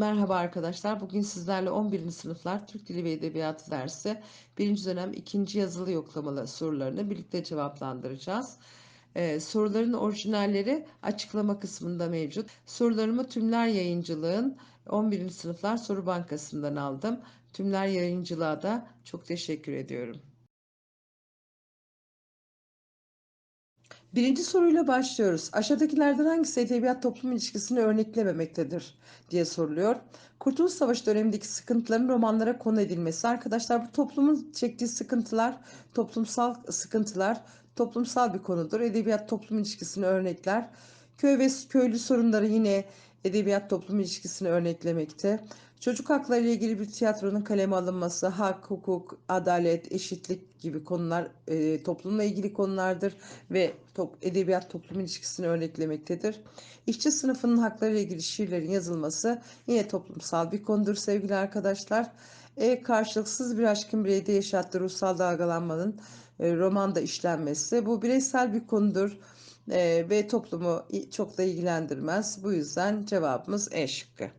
Merhaba arkadaşlar. Bugün sizlerle 11. sınıflar Türk Dili ve Edebiyatı dersi 1. dönem 2. yazılı yoklamalı sorularını birlikte cevaplandıracağız. Ee, soruların orijinalleri açıklama kısmında mevcut. Sorularımı Tümler Yayıncılığın 11. sınıflar soru bankasından aldım. Tümler Yayıncılığa da çok teşekkür ediyorum. Birinci soruyla başlıyoruz. Aşağıdakilerden hangisi edebiyat toplum ilişkisini örneklememektedir diye soruluyor. Kurtuluş Savaşı dönemindeki sıkıntıların romanlara konu edilmesi. Arkadaşlar bu toplumun çektiği sıkıntılar, toplumsal sıkıntılar, toplumsal bir konudur. Edebiyat toplum ilişkisini örnekler. Köy ve köylü sorunları yine edebiyat toplum ilişkisini örneklemekte. Çocuk hakları ile ilgili bir tiyatronun kaleme alınması, hak, hukuk, adalet, eşitlik gibi konular e, toplumla ilgili konulardır ve top, edebiyat toplum ilişkisini örneklemektedir. İşçi sınıfının hakları ile ilgili şiirlerin yazılması yine toplumsal bir konudur sevgili arkadaşlar. E, karşılıksız bir aşkın bireyde yaşattığı ruhsal dalgalanmanın e, romanda işlenmesi bu bireysel bir konudur e, ve toplumu çok da ilgilendirmez. Bu yüzden cevabımız E şıkkı.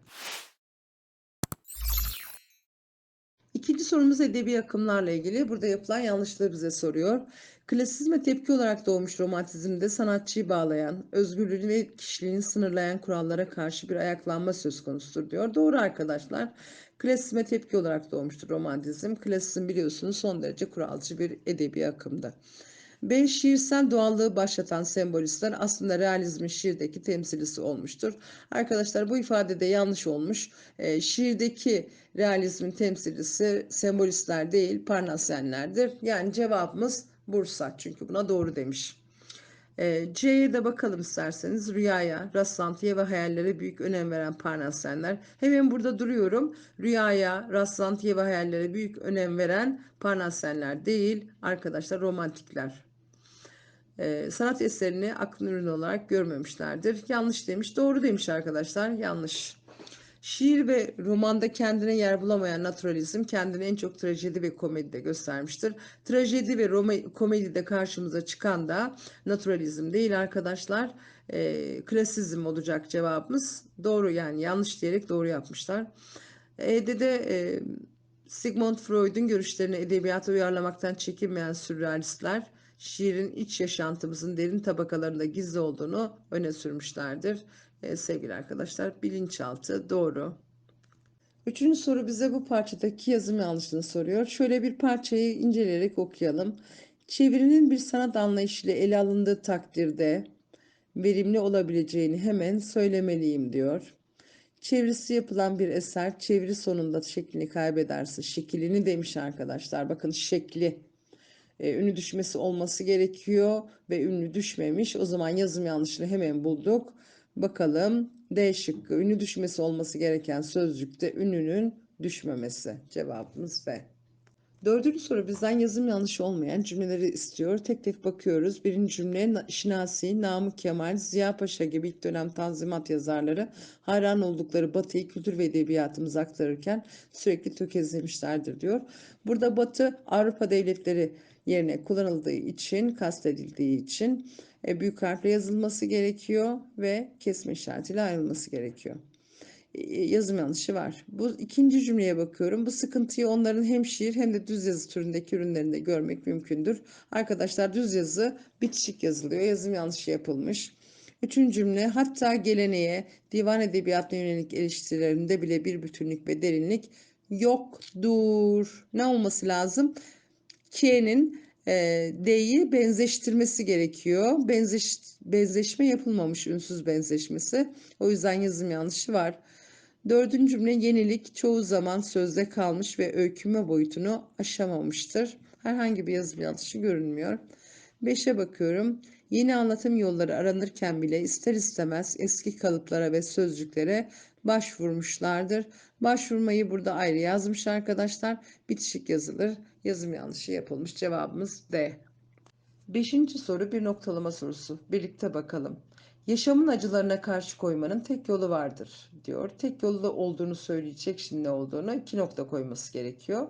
İkinci sorumuz edebi akımlarla ilgili. Burada yapılan yanlışlığı bize soruyor. Klasizme tepki olarak doğmuş romantizmde sanatçıyı bağlayan, özgürlüğünü ve kişiliğini sınırlayan kurallara karşı bir ayaklanma söz konusudur diyor. Doğru arkadaşlar. Klasizme tepki olarak doğmuştur romantizm. Klasizm biliyorsunuz son derece kuralcı bir edebi akımdı. B. Şiirsel doğallığı başlatan sembolistler aslında realizmin şiirdeki temsilcisi olmuştur. Arkadaşlar bu ifadede yanlış olmuş. E, şiirdeki realizmin temsilcisi sembolistler değil Parnasyenlerdir. Yani cevabımız Bursa çünkü buna doğru demiş. E, C'ye de bakalım isterseniz rüyaya, rastlantıya ve hayallere büyük önem veren Parnasyenler. Hemen burada duruyorum. Rüyaya, rastlantıya ve hayallere büyük önem veren Parnasyenler değil arkadaşlar romantikler e, sanat eserini aklın ürünü olarak görmemişlerdir. Yanlış demiş. Doğru demiş arkadaşlar. Yanlış. Şiir ve romanda kendine yer bulamayan naturalizm kendini en çok trajedi ve komedide göstermiştir. Trajedi ve Roma, komedide karşımıza çıkan da naturalizm değil arkadaşlar. E, klasizm olacak cevabımız. Doğru yani yanlış diyerek doğru yapmışlar. E'de de e, Sigmund Freud'un görüşlerini edebiyata uyarlamaktan çekinmeyen sürrealistler şiirin iç yaşantımızın derin tabakalarında gizli olduğunu öne sürmüşlerdir. Ee, sevgili arkadaşlar bilinçaltı doğru. Üçüncü soru bize bu parçadaki yazım yanlışını soruyor. Şöyle bir parçayı inceleyerek okuyalım. Çevirinin bir sanat anlayışıyla ele alındığı takdirde verimli olabileceğini hemen söylemeliyim diyor. Çevirisi yapılan bir eser çeviri sonunda şeklini kaybederse şeklini demiş arkadaşlar. Bakın şekli e, ünlü düşmesi olması gerekiyor ve ünlü düşmemiş. O zaman yazım yanlışını hemen bulduk. Bakalım D şıkkı ünlü düşmesi olması gereken sözcükte ünlünün düşmemesi. Cevabımız B. Dördüncü soru bizden yazım yanlışı olmayan cümleleri istiyor. Tek tek bakıyoruz. Birinci cümle Şinasi, Namık Kemal, Ziya Paşa gibi ilk dönem tanzimat yazarları hayran oldukları Batı'yı kültür ve edebiyatımıza aktarırken sürekli tökezlemişlerdir diyor. Burada Batı Avrupa devletleri yerine kullanıldığı için, kastedildiği için e, büyük harfle yazılması gerekiyor ve kesme işaretiyle ayrılması gerekiyor. E, yazım yanlışı var. Bu ikinci cümleye bakıyorum. Bu sıkıntıyı onların hem şiir hem de düz yazı türündeki ürünlerinde görmek mümkündür. Arkadaşlar düz yazı bitişik yazılıyor. Yazım yanlışı yapılmış. Üçüncü cümle hatta geleneğe, divan edebiyatına yönelik eleştirilerinde bile bir bütünlük ve derinlik yoktur. Ne olması lazım? K'nin e, D'yi benzeştirmesi gerekiyor. Benzeş, benzeşme yapılmamış ünsüz benzeşmesi. O yüzden yazım yanlışı var. Dördüncü cümle yenilik çoğu zaman sözde kalmış ve öykünme boyutunu aşamamıştır. Herhangi bir yazım yanlışı görünmüyor. Beşe bakıyorum. Yeni anlatım yolları aranırken bile ister istemez eski kalıplara ve sözcüklere başvurmuşlardır. Başvurmayı burada ayrı yazmış arkadaşlar. Bitişik yazılır. Yazım yanlışı yapılmış. Cevabımız D. Beşinci soru bir noktalama sorusu. Birlikte bakalım. Yaşamın acılarına karşı koymanın tek yolu vardır diyor. Tek yolu da olduğunu söyleyecek şimdi ne olduğunu iki nokta koyması gerekiyor.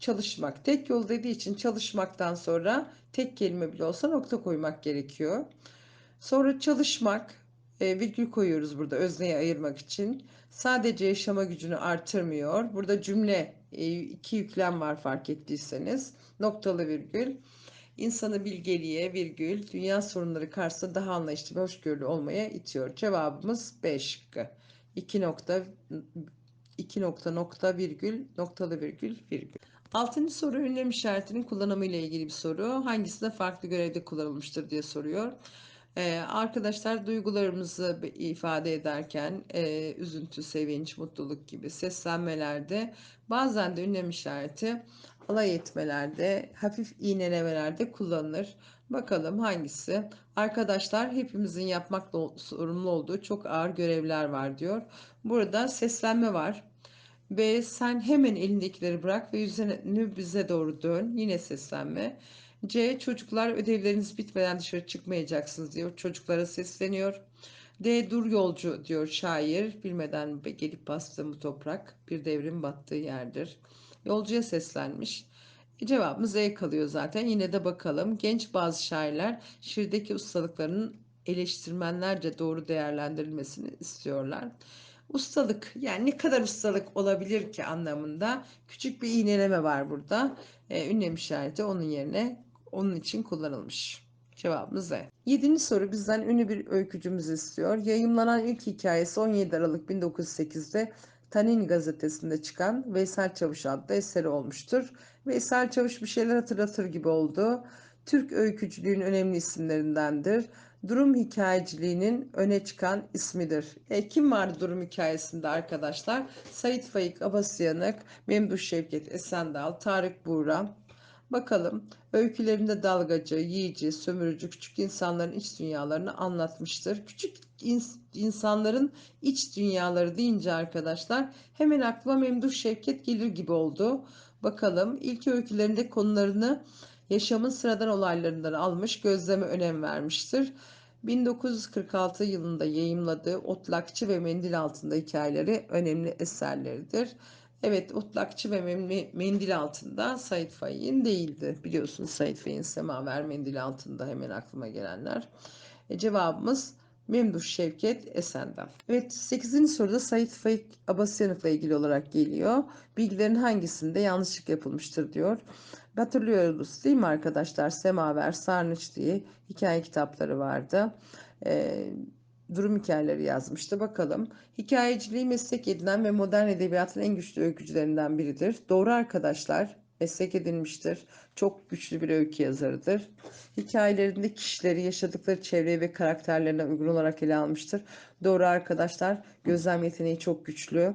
Çalışmak. Tek yol dediği için çalışmaktan sonra tek kelime bile olsa nokta koymak gerekiyor. Sonra çalışmak, E, virgül koyuyoruz burada özneyi ayırmak için. Sadece yaşama gücünü artırmıyor. Burada cümle e, iki yüklem var fark ettiyseniz. Noktalı virgül. İnsanı bilgeliğe virgül dünya sorunları karşısında daha anlayışlı ve hoşgörülü olmaya itiyor. Cevabımız B şıkkı. 2 nokta 2 nokta nokta virgül noktalı virgül virgül. Altıncı soru ünlem işaretinin kullanımı ile ilgili bir soru. Hangisinde farklı görevde kullanılmıştır diye soruyor. Ee, arkadaşlar duygularımızı ifade ederken e, üzüntü, sevinç, mutluluk gibi seslenmelerde bazen de ünlem işareti alay etmelerde, hafif iğnelemelerde kullanılır. Bakalım hangisi? Arkadaşlar hepimizin yapmakla sorumlu olduğu çok ağır görevler var diyor. Burada seslenme var. Ve sen hemen elindekileri bırak ve yüzünü bize doğru dön. Yine seslenme. C. Çocuklar ödevleriniz bitmeden dışarı çıkmayacaksınız diyor. Çocuklara sesleniyor. D. Dur yolcu diyor şair. Bilmeden gelip bastığım bu toprak bir devrin battığı yerdir. Yolcuya seslenmiş. E, cevabımız E kalıyor zaten. Yine de bakalım. Genç bazı şairler şiirdeki ustalıklarının eleştirmenlerce doğru değerlendirilmesini istiyorlar. Ustalık yani ne kadar ustalık olabilir ki anlamında küçük bir iğneleme var burada. E, ünlem işareti onun yerine onun için kullanılmış. Cevabımız E. Yedinci soru bizden ünlü bir öykücümüz istiyor. Yayımlanan ilk hikayesi 17 Aralık 1908'de Tanin gazetesinde çıkan Veysel Çavuş adlı eseri olmuştur. Veysel Çavuş bir şeyler hatırlatır gibi oldu. Türk öykücülüğün önemli isimlerindendir. Durum hikayeciliğinin öne çıkan ismidir. E, kim vardı durum hikayesinde arkadaşlar? Sait Faik Abasyanık, Memduh Şevket Esendal, Tarık Buğra, Bakalım öykülerinde dalgacı, yiyici, sömürücü küçük insanların iç dünyalarını anlatmıştır. Küçük ins insanların iç dünyaları deyince arkadaşlar hemen aklıma Memduh Şevket gelir gibi oldu. Bakalım ilk öykülerinde konularını yaşamın sıradan olaylarından almış, gözleme önem vermiştir. 1946 yılında yayımladığı Otlakçı ve Mendil Altında hikayeleri önemli eserleridir. Evet otlakçı ve mendil altında Said Faik'in değildi. Biliyorsunuz Said Faik'in semaver mendil altında hemen aklıma gelenler. E, cevabımız Memduh Şevket Esen'den. Evet 8. soruda Said Faik Abasyanık'la ilgili olarak geliyor. Bilgilerin hangisinde yanlışlık yapılmıştır diyor. Hatırlıyoruz değil mi arkadaşlar? Semaver, Sarnıç diye hikaye kitapları vardı. Ee, durum hikayeleri yazmıştı. Bakalım. Hikayeciliği meslek edinen ve modern edebiyatın en güçlü öykücülerinden biridir. Doğru arkadaşlar meslek edinmiştir. Çok güçlü bir öykü yazarıdır. Hikayelerinde kişileri, yaşadıkları çevreye ve karakterlerine uygun olarak ele almıştır. Doğru arkadaşlar gözlem yeteneği çok güçlü.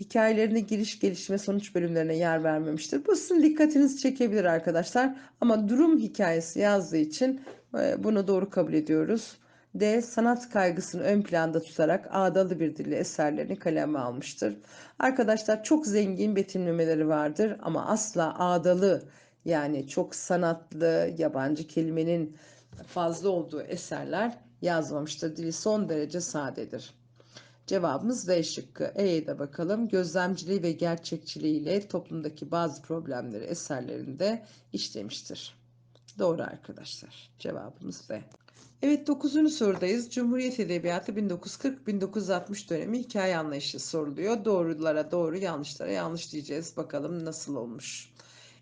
Hikayelerinde giriş, gelişme, sonuç bölümlerine yer vermemiştir. Bu sizin dikkatinizi çekebilir arkadaşlar. Ama durum hikayesi yazdığı için e, bunu doğru kabul ediyoruz. D. Sanat kaygısını ön planda tutarak ağdalı bir dille eserlerini kaleme almıştır. Arkadaşlar çok zengin betimlemeleri vardır ama asla ağdalı yani çok sanatlı yabancı kelimenin fazla olduğu eserler yazmamıştır. Dili son derece sadedir. Cevabımız D şıkkı. E'ye de bakalım. Gözlemciliği ve gerçekçiliğiyle toplumdaki bazı problemleri eserlerinde işlemiştir. Doğru arkadaşlar. Cevabımız D. Evet 9. sorudayız. Cumhuriyet Edebiyatı 1940-1960 dönemi hikaye anlayışı soruluyor. Doğrulara doğru, yanlışlara yanlış diyeceğiz. Bakalım nasıl olmuş.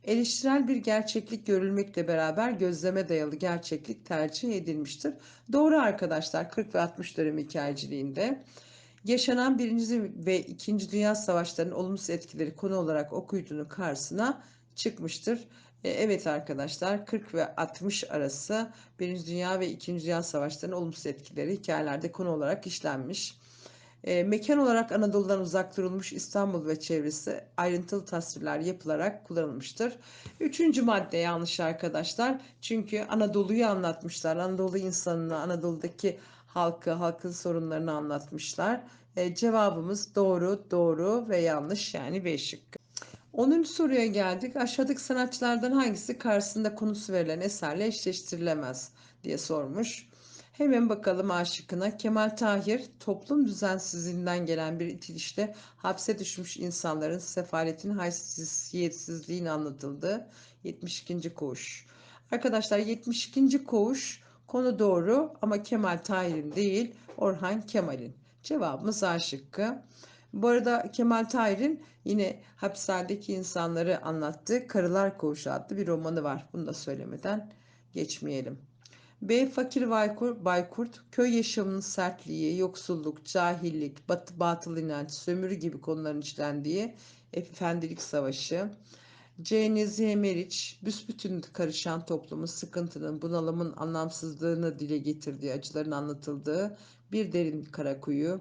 Eleştirel bir gerçeklik görülmekle beraber gözleme dayalı gerçeklik tercih edilmiştir. Doğru arkadaşlar 40 ve 60 dönemi hikayeciliğinde. Yaşanan 1. ve 2. Dünya Savaşları'nın olumsuz etkileri konu olarak okuyucunun karşısına çıkmıştır. E, evet arkadaşlar 40 ve 60 arası 1. Dünya ve 2. Dünya Savaşları'nın olumsuz etkileri hikayelerde konu olarak işlenmiş. E, mekan olarak Anadolu'dan uzak durulmuş İstanbul ve çevresi ayrıntılı tasvirler yapılarak kullanılmıştır. Üçüncü madde yanlış arkadaşlar. Çünkü Anadolu'yu anlatmışlar. Anadolu insanını, Anadolu'daki halkı, halkın sorunlarını anlatmışlar. E, cevabımız doğru, doğru ve yanlış yani B şıkkı. 10. soruya geldik. Aşağıdaki sanatçılardan hangisi karşısında konusu verilen eserle eşleştirilemez diye sormuş. Hemen bakalım aşıkına. Kemal Tahir toplum düzensizliğinden gelen bir itilişle hapse düşmüş insanların sefaletin haysiyetsizliğini anlatıldı. 72. koğuş. Arkadaşlar 72. koğuş Konu doğru ama Kemal Tahir'in değil, Orhan Kemal'in. Cevabımız A. Bu arada Kemal Tahir'in yine hapishanedeki insanları anlattığı Karılar Koğuşu adlı bir romanı var. Bunu da söylemeden geçmeyelim. B. Fakir Baykurt, Baykurt köy yaşamının sertliği, yoksulluk, cahillik, batı, batıl inanç, sömürü gibi konuların işlendiği Efendilik Savaşı. C. Nezihe Meriç, büsbütün karışan toplumun sıkıntının, bunalımın anlamsızlığını dile getirdiği, acıların anlatıldığı Bir Derin Karakuyu.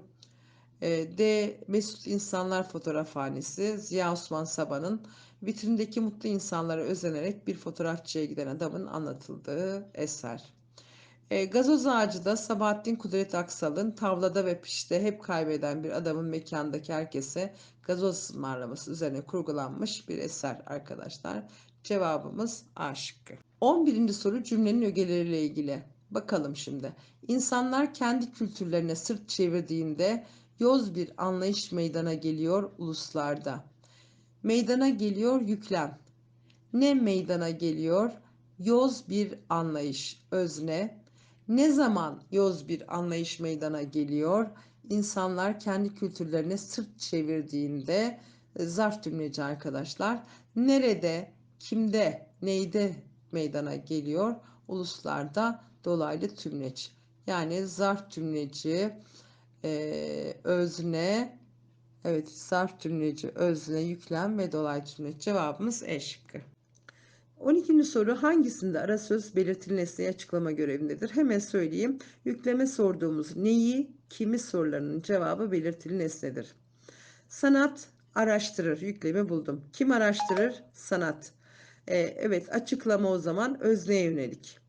E, D. Mesut İnsanlar Fotoğrafhanesi, Ziya Osman Sabah'ın vitrindeki mutlu insanlara özenerek bir fotoğrafçıya giden adamın anlatıldığı eser. E, gazoz ağacı da Sabahattin Kudret Aksal'ın tavlada ve pişte hep kaybeden bir adamın mekandaki herkese gazoz ısmarlaması üzerine kurgulanmış bir eser arkadaşlar. Cevabımız A şıkkı. 11. soru cümlenin ögeleriyle ilgili. Bakalım şimdi. İnsanlar kendi kültürlerine sırt çevirdiğinde yoz bir anlayış meydana geliyor uluslarda. Meydana geliyor yüklem. Ne meydana geliyor? Yoz bir anlayış, özne. Ne zaman yoz bir anlayış meydana geliyor? İnsanlar kendi kültürlerine sırt çevirdiğinde e, zarf cümleci arkadaşlar. Nerede, kimde, neyde meydana geliyor? Uluslarda dolaylı tümleç. Yani zarf cümleci, e, özne, evet zarf cümleci, özne, yüklem ve dolaylı tümleç. Cevabımız E şıkkı. 12. soru hangisinde ara söz belirtili nesneyi açıklama görevindedir? Hemen söyleyeyim. Yükleme sorduğumuz neyi, kimi sorularının cevabı belirtili nesnedir. Sanat araştırır. Yüklemi buldum. Kim araştırır? Sanat. Ee, evet açıklama o zaman özneye yönelik.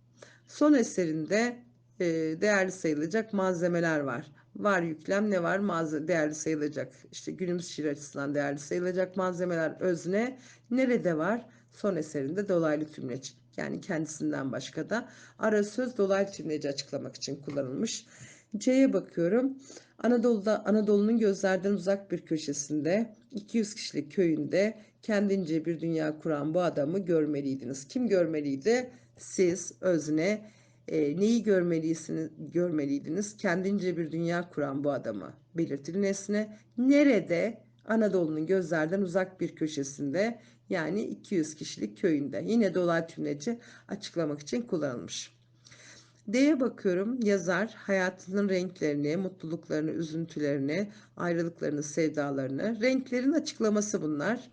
Son eserinde e, değerli sayılacak malzemeler var. Var yüklem ne var? Malze değerli sayılacak. İşte günümüz şiir açısından değerli sayılacak malzemeler özne. Nerede var? Son eserinde dolaylı tümleç. Yani kendisinden başka da ara söz dolaylı tümleci açıklamak için kullanılmış. C'ye bakıyorum. Anadolu'da Anadolu'nun gözlerden uzak bir köşesinde 200 kişilik köyünde kendince bir dünya kuran bu adamı görmeliydiniz. Kim görmeliydi? Siz özne e, neyi görmeliysiniz, görmeliydiniz? Kendince bir dünya kuran bu adamı belirtili nesne. Nerede? Anadolu'nun gözlerden uzak bir köşesinde yani 200 kişilik köyünde. Yine dolaylı tümleci açıklamak için kullanılmış. D'ye bakıyorum. Yazar hayatının renklerini, mutluluklarını, üzüntülerini, ayrılıklarını, sevdalarını, renklerin açıklaması bunlar.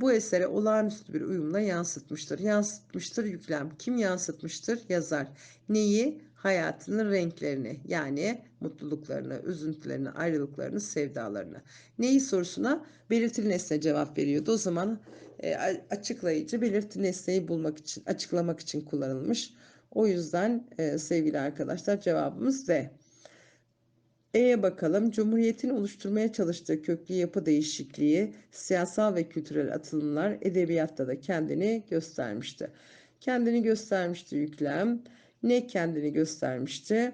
Bu esere olağanüstü bir uyumla yansıtmıştır. Yansıtmıştır yüklem. Kim yansıtmıştır? Yazar. Neyi? Hayatının renklerini yani mutluluklarını, üzüntülerini, ayrılıklarını, sevdalarını. Neyi sorusuna belirtili nesne cevap veriyordu. O zaman e, açıklayıcı belirti nesneyi bulmak için, açıklamak için kullanılmış. O yüzden e, sevgili arkadaşlar cevabımız D. E'ye bakalım. Cumhuriyetin oluşturmaya çalıştığı köklü yapı değişikliği, siyasal ve kültürel atılımlar edebiyatta da kendini göstermişti. Kendini göstermişti yüklem. Ne kendini göstermişti?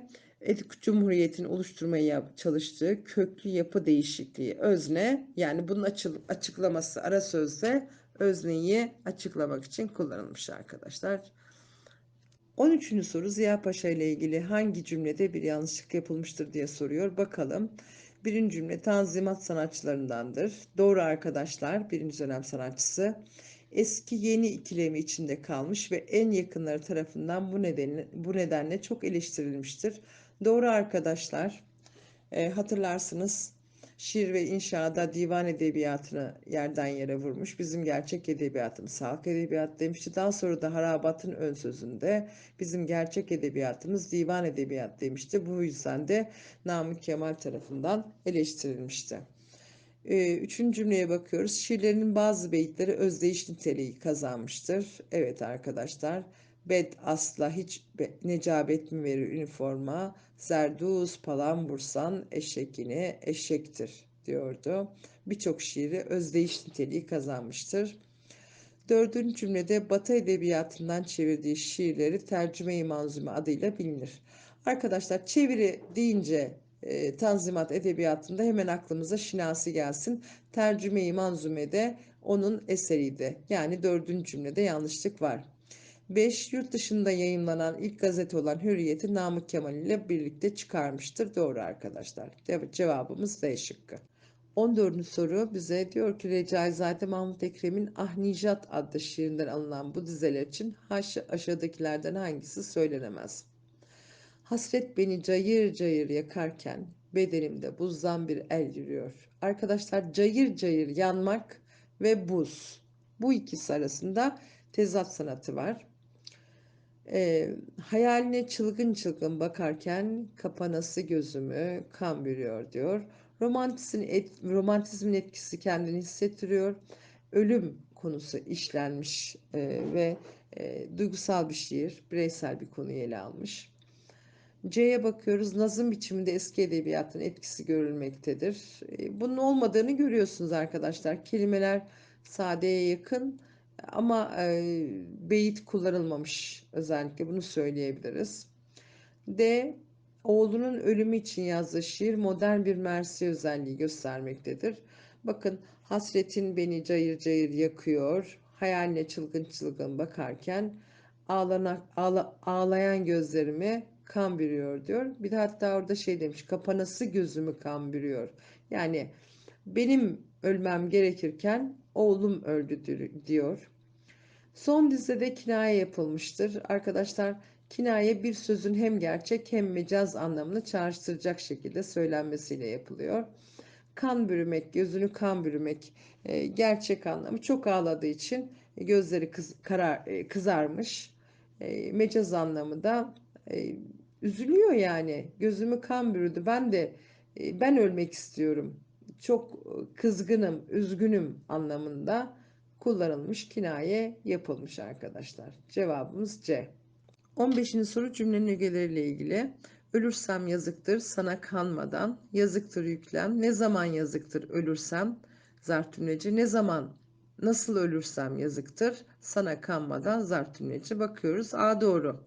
Cumhuriyetin oluşturmaya çalıştığı köklü yapı değişikliği özne yani bunun açıklaması ara sözde özneyi açıklamak için kullanılmış arkadaşlar. 13. soru Ziya Paşa ile ilgili hangi cümlede bir yanlışlık yapılmıştır diye soruyor. Bakalım. Birinci cümle tanzimat sanatçılarındandır. Doğru arkadaşlar. Birinci dönem sanatçısı. Eski yeni ikilemi içinde kalmış ve en yakınları tarafından bu nedenle, bu nedenle çok eleştirilmiştir. Doğru arkadaşlar. E, hatırlarsınız şiir ve inşaada divan edebiyatını yerden yere vurmuş. Bizim gerçek edebiyatımız halk edebiyatı demişti. Daha sonra da Harabat'ın ön sözünde bizim gerçek edebiyatımız divan edebiyat demişti. Bu yüzden de Namık Kemal tarafından eleştirilmişti. Ee, üçüncü cümleye bakıyoruz. Şiirlerinin bazı beyitleri özdeyiş niteliği kazanmıştır. Evet arkadaşlar. Bed asla hiç necabet mi verir üniforma? Zerduz palambursan eşekine eşektir diyordu. Birçok şiiri özdeyiş niteliği kazanmıştır. Dördüncü cümlede Batı edebiyatından çevirdiği şiirleri tercüme-i manzume adıyla bilinir. Arkadaşlar çeviri deyince e, Tanzimat edebiyatında hemen aklımıza Şinasi gelsin. Tercüme-i manzumede onun eseriydi. Yani dördüncü cümlede yanlışlık var. 5. Yurt dışında yayımlanan ilk gazete olan Hürriyet'i Namık Kemal ile birlikte çıkarmıştır. Doğru arkadaşlar. Cevabımız B şıkkı. 14. soru bize diyor ki Recaizade Mahmut Ekrem'in Ah Nijat adlı şiirinden alınan bu dizeler için aşağıdakilerden hangisi söylenemez? Hasret beni cayır cayır yakarken bedenimde buzdan bir el yürüyor. Arkadaşlar cayır cayır yanmak ve buz. Bu ikisi arasında tezat sanatı var. E, hayaline çılgın çılgın bakarken kapanası gözümü kan bürüyor diyor. Romantizmin, et, romantizmin etkisi kendini hissettiriyor. Ölüm konusu işlenmiş e, ve e, duygusal bir şiir, bireysel bir konuyu ele almış. C'ye bakıyoruz. Nazım biçiminde eski edebiyatın etkisi görülmektedir. E, bunun olmadığını görüyorsunuz arkadaşlar. Kelimeler sadeye yakın ama e, beyit kullanılmamış özellikle bunu söyleyebiliriz. D. Oğlunun ölümü için yazdığı şiir modern bir mersi özelliği göstermektedir. Bakın hasretin beni cayır cayır yakıyor. Hayaline çılgın çılgın bakarken ağlanak, ağla, ağlayan gözlerimi kan bürüyor diyor. Bir de hatta orada şey demiş kapanası gözümü kan bürüyor. Yani benim ölmem gerekirken oğlum öldü diyor. Son dizide kinaye yapılmıştır. Arkadaşlar kinaye bir sözün hem gerçek hem mecaz anlamını çağrıştıracak şekilde söylenmesiyle yapılıyor. Kan bürümek, gözünü kan bürümek e, gerçek anlamı çok ağladığı için gözleri kız, karar, e, kızarmış. E, mecaz anlamı da üzülüyor yani. Gözümü kan bürüdü. Ben de ben ölmek istiyorum. Çok kızgınım, üzgünüm anlamında kullanılmış kinaye yapılmış arkadaşlar. Cevabımız C. 15. soru cümlenin ögeleriyle ilgili. Ölürsem yazıktır sana kanmadan, yazıktır yüklem, ne zaman yazıktır ölürsem, zar tümleci, ne zaman nasıl ölürsem yazıktır sana kanmadan zar tümleci. Bakıyoruz A doğru.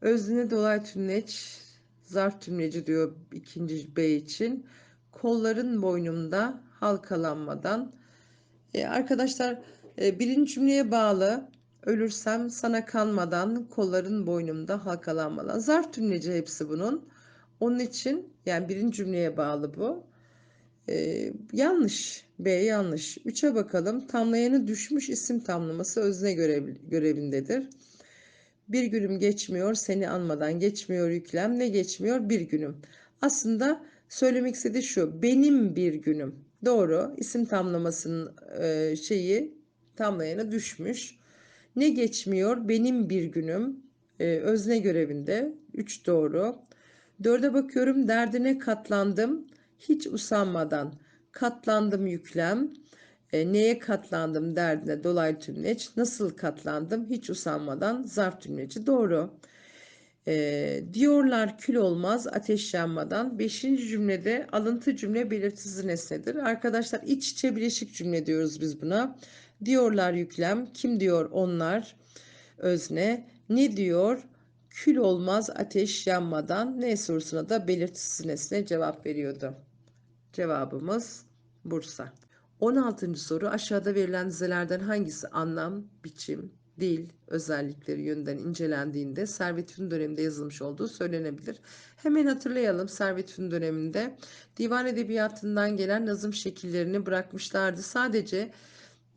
Özne dolay tümleç, zar tümleci diyor ikinci B için. Kolların boynumda halkalanmadan. Ee, arkadaşlar e, birinci cümleye bağlı Ölürsem sana kanmadan, kolların boynumda halkalanmadan. Zarf tümleci hepsi bunun. Onun için yani birinci cümleye bağlı bu. Ee, yanlış. B yanlış. 3'e bakalım. Tamlayanı düşmüş isim tamlaması özne görev, görevindedir. Bir günüm geçmiyor seni anmadan geçmiyor yüklem ne geçmiyor bir günüm. Aslında söylemek istediği şu benim bir günüm. Doğru isim tamlamasının e, şeyi tamlayanı düşmüş. Ne geçmiyor? Benim bir günüm. Ee, özne görevinde. 3 doğru. 4'e bakıyorum. Derdine katlandım. Hiç usanmadan. Katlandım yüklem. E, neye katlandım derdine dolaylı tümleç. Nasıl katlandım? Hiç usanmadan. Zarf tümleci. Doğru. E, diyorlar kül olmaz ateş yanmadan. Beşinci cümlede alıntı cümle belirtisi nesnedir. Arkadaşlar iç içe bileşik cümle diyoruz biz buna. Diyorlar yüklem. Kim diyor onlar? Özne. Ne diyor? Kül olmaz ateş yanmadan. Ne sorusuna da belirtisi nesne cevap veriyordu. Cevabımız Bursa. 16. soru aşağıda verilen dizelerden hangisi anlam, biçim, dil özellikleri yönünden incelendiğinde Servet Fünun döneminde yazılmış olduğu söylenebilir. Hemen hatırlayalım Servet Fünun döneminde divan edebiyatından gelen nazım şekillerini bırakmışlardı. Sadece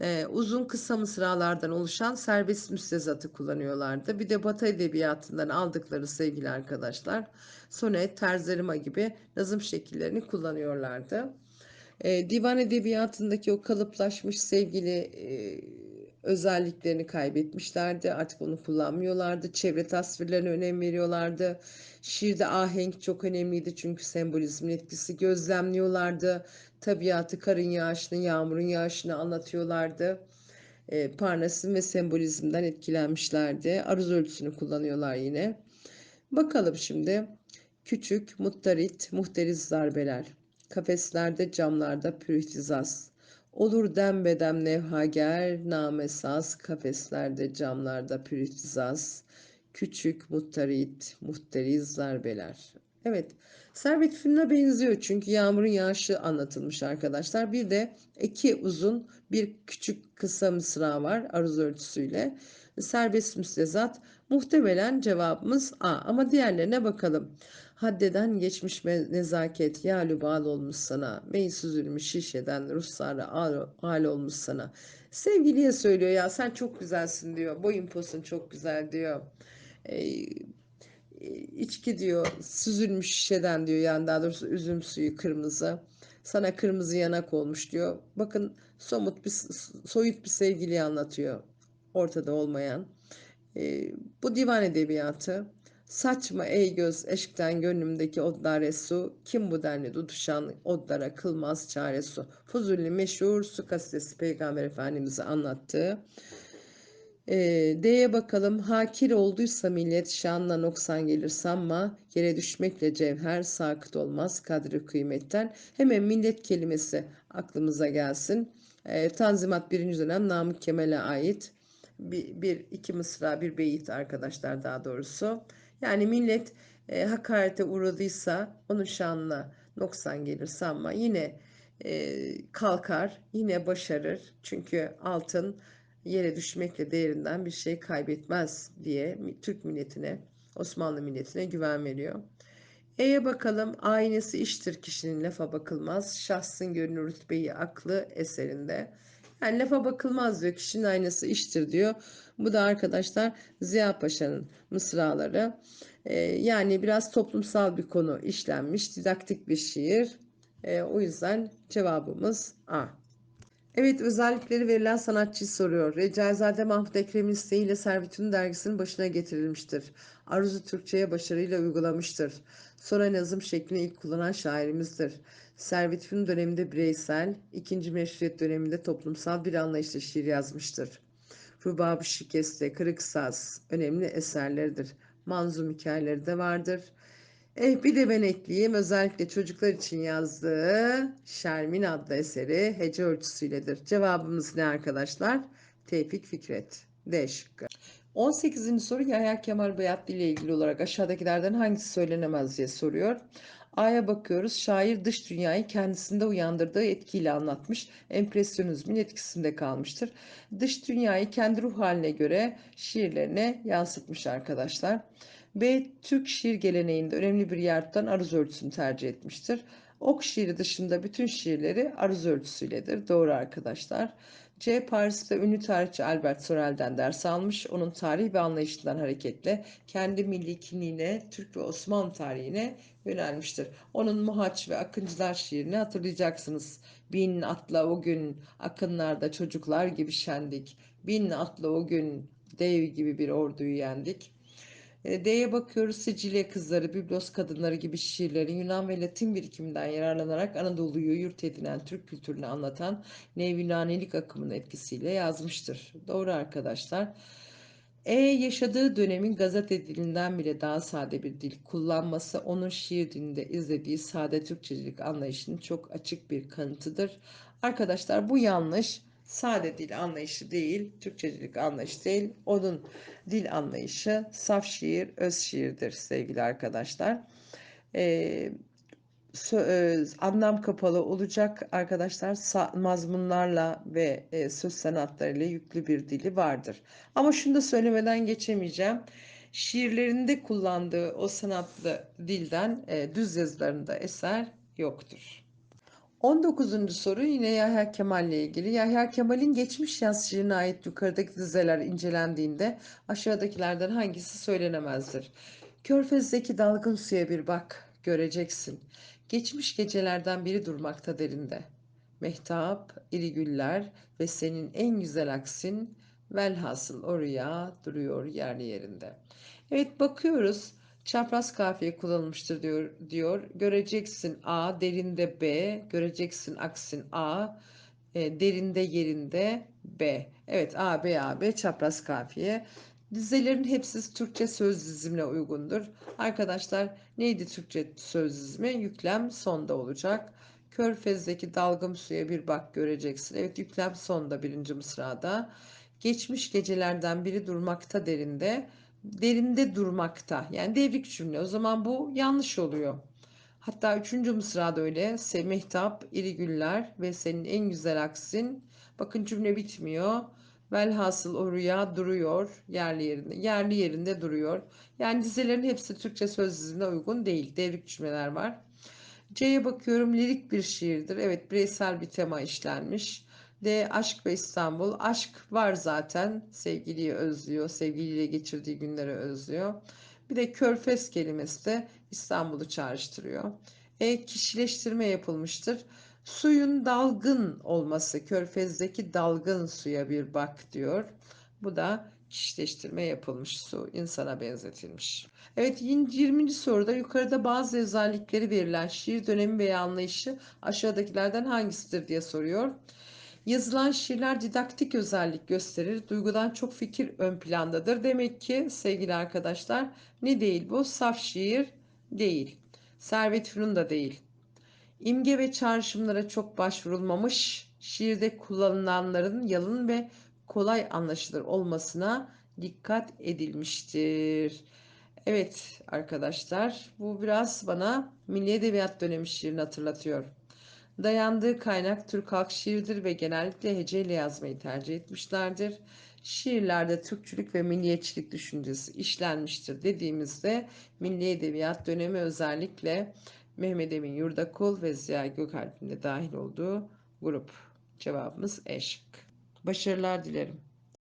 e, uzun kısa mısralardan oluşan serbest müstezatı kullanıyorlardı. Bir de Batı edebiyatından aldıkları sevgili arkadaşlar sonet, terzerima gibi nazım şekillerini kullanıyorlardı. E, divan edebiyatındaki o kalıplaşmış sevgili e, özelliklerini kaybetmişlerdi. Artık onu kullanmıyorlardı. Çevre tasvirlerine önem veriyorlardı. Şiirde ahenk çok önemliydi çünkü sembolizmin etkisi gözlemliyorlardı. Tabiatı, karın yağışını, yağmurun yağışını anlatıyorlardı. E, Parnasizm ve sembolizmden etkilenmişlerdi. Aruz ölçüsünü kullanıyorlar yine. Bakalım şimdi. Küçük, muttarit, muhteriz darbeler. Kafeslerde, camlarda pürühtizaz. Olur dem bedem nevhager, namesaz, kafeslerde, camlarda pürühtizaz. Küçük, muttarit, muhteriz darbeler. Evet, Servet Fünun'a benziyor çünkü yağmurun yağışı anlatılmış arkadaşlar. Bir de iki uzun, bir küçük kısa mısra var aruz ölçüsüyle. Serbest müstezat. Muhtemelen cevabımız A ama diğerlerine bakalım. Haddeden geçmiş nezaket, yâlü bal olmuş sana, mey süzülmüş şişeden, ruhsarı al olmuş sana. Sevgiliye söylüyor ya sen çok güzelsin diyor, boyun posun çok güzel diyor. Ee, içki diyor süzülmüş şişeden diyor yani daha doğrusu üzüm suyu kırmızı. Sana kırmızı yanak olmuş diyor. Bakın somut bir soyut bir sevgiliyi anlatıyor. Ortada olmayan. Ee, bu divan edebiyatı. Saçma ey göz eşkten gönlümdeki odlar su. Kim bu denli tutuşan odlara kılmaz çare su. Fuzuli meşhur su kasidesi Peygamber Efendimiz'i anlattığı. E, D'ye bakalım. Hakir olduysa millet şanla noksan gelir sanma. Yere düşmekle cevher sakıt olmaz kadri kıymetten. Hemen millet kelimesi aklımıza gelsin. E, Tanzimat 1. dönem Namık Kemal'e ait bir, bir iki mısra bir beyit arkadaşlar daha doğrusu. Yani millet e, hakarete uğradıysa onun şanına noksan gelir sanma. Yine e, kalkar, yine başarır. Çünkü altın yere düşmekle değerinden bir şey kaybetmez diye Türk milletine, Osmanlı milletine güven veriyor. E'ye bakalım. Aynesi iştir kişinin lafa bakılmaz. Şahsın gönlü rütbeyi aklı eserinde. Yani lafa bakılmaz diyor. Kişinin aynası iştir diyor. Bu da arkadaşlar Ziya Paşa'nın mısraları. Ee, yani biraz toplumsal bir konu işlenmiş. Didaktik bir şiir. Ee, o yüzden cevabımız A. Evet özellikleri verilen sanatçı soruyor. Recaizade Mahmut Ekrem'in isteğiyle Servitün dergisinin başına getirilmiştir. Arzu Türkçe'ye başarıyla uygulamıştır. Sonra nazım şeklini ilk kullanan şairimizdir. Servitün döneminde bireysel, ikinci meşruiyet döneminde toplumsal bir anlayışla şiir yazmıştır. Rubab-ı Şikeste, Kırık Saz önemli eserleridir. Manzum hikayeleri de vardır. Eh bir de ben ekleyeyim özellikle çocuklar için yazdığı Şermin adlı eseri hece ölçüsüyledir. Cevabımız ne arkadaşlar? Tevfik Fikret. D şıkkı. 18. soru Yahya Kemal Beyatlı ile ilgili olarak aşağıdakilerden hangisi söylenemez diye soruyor. A'ya bakıyoruz. Şair dış dünyayı kendisinde uyandırdığı etkiyle anlatmış. Empresyonizmin etkisinde kalmıştır. Dış dünyayı kendi ruh haline göre şiirlerine yansıtmış arkadaşlar. B. Türk şiir geleneğinde önemli bir yer tutan aruz ölçüsünü tercih etmiştir. Ok şiiri dışında bütün şiirleri aruz ölçüsüyledir. Doğru arkadaşlar. C. Paris'te ünlü tarihçi Albert Sorel'den ders almış. Onun tarih ve anlayışından hareketle kendi milli kimliğine, Türk ve Osmanlı tarihine yönelmiştir. Onun Muhaç ve Akıncılar şiirini hatırlayacaksınız. Bin atla o gün, akınlarda çocuklar gibi şendik. Bin atla o gün, dev gibi bir orduyu yendik. E, D'ye bakıyoruz Sicilya Kızları, Biblos Kadınları gibi şiirlerin Yunan ve Latin birikiminden yararlanarak Anadolu'yu yurt edinen Türk kültürünü anlatan Nev Yunanilik akımının etkisiyle yazmıştır. Doğru arkadaşlar. E yaşadığı dönemin gazete dilinden bile daha sade bir dil kullanması onun şiir dilinde izlediği sade Türkçecilik anlayışının çok açık bir kanıtıdır. Arkadaşlar bu yanlış sade dil anlayışı değil, Türkçecilik anlayışı değil. Onun dil anlayışı saf şiir, öz şiirdir sevgili arkadaşlar. Ee, e, anlam kapalı olacak arkadaşlar mazmunlarla ve e, söz sanatlarıyla yüklü bir dili vardır. Ama şunu da söylemeden geçemeyeceğim. Şiirlerinde kullandığı o sanatlı dilden e, düz yazılarında eser yoktur. 19. soru yine Yahya Kemal ile ilgili. Yahya Kemal'in geçmiş yaz ait yukarıdaki dizeler incelendiğinde aşağıdakilerden hangisi söylenemezdir? Körfez'deki dalgın suya bir bak, göreceksin. Geçmiş gecelerden biri durmakta derinde. Mehtap, iri güller ve senin en güzel aksin, velhasıl o rüya duruyor yerli yerinde. Evet bakıyoruz çapraz kafiye kullanılmıştır diyor, diyor. Göreceksin A, derinde B, göreceksin aksin A, e, derinde yerinde B. Evet A, B, A, B çapraz kafiye. Dizelerin hepsi Türkçe söz dizimine uygundur. Arkadaşlar neydi Türkçe söz dizimi? Yüklem sonda olacak. Körfez'deki dalgım suya bir bak göreceksin. Evet yüklem sonda birinci mısrada. Geçmiş gecelerden biri durmakta derinde derinde durmakta. Yani devrik cümle. O zaman bu yanlış oluyor. Hatta üçüncü mısrada öyle. Semehtap, iri güller ve senin en güzel aksin. Bakın cümle bitmiyor. Velhasıl o rüya duruyor yerli yerinde. Yerli yerinde duruyor. Yani dizelerin hepsi Türkçe söz diziline uygun değil. Devrik cümleler var. C'ye bakıyorum lirik bir şiirdir. Evet bireysel bir tema işlenmiş. D. Aşk ve İstanbul. Aşk var zaten. Sevgiliyi özlüyor. Sevgiliyle geçirdiği günleri özlüyor. Bir de körfez kelimesi de İstanbul'u çağrıştırıyor. E. Kişileştirme yapılmıştır. Suyun dalgın olması. Körfezdeki dalgın suya bir bak diyor. Bu da kişileştirme yapılmış. Su insana benzetilmiş. Evet 20. soruda yukarıda bazı özellikleri verilen şiir dönemi veya anlayışı aşağıdakilerden hangisidir diye soruyor. Yazılan şiirler didaktik özellik gösterir. Duygudan çok fikir ön plandadır. Demek ki sevgili arkadaşlar ne değil bu? Saf şiir değil. Servet Fünun da değil. İmge ve çağrışımlara çok başvurulmamış, şiirde kullanılanların yalın ve kolay anlaşılır olmasına dikkat edilmiştir. Evet arkadaşlar bu biraz bana Milli Edebiyat dönemi şiirini hatırlatıyor. Dayandığı kaynak Türk halk şiiridir ve genellikle heceyle yazmayı tercih etmişlerdir. Şiirlerde Türkçülük ve milliyetçilik düşüncesi işlenmiştir dediğimizde Milli Edebiyat dönemi özellikle Mehmet Emin Yurdakul ve Ziya Gökalp'in de dahil olduğu grup. Cevabımız E şıkkı. Başarılar dilerim.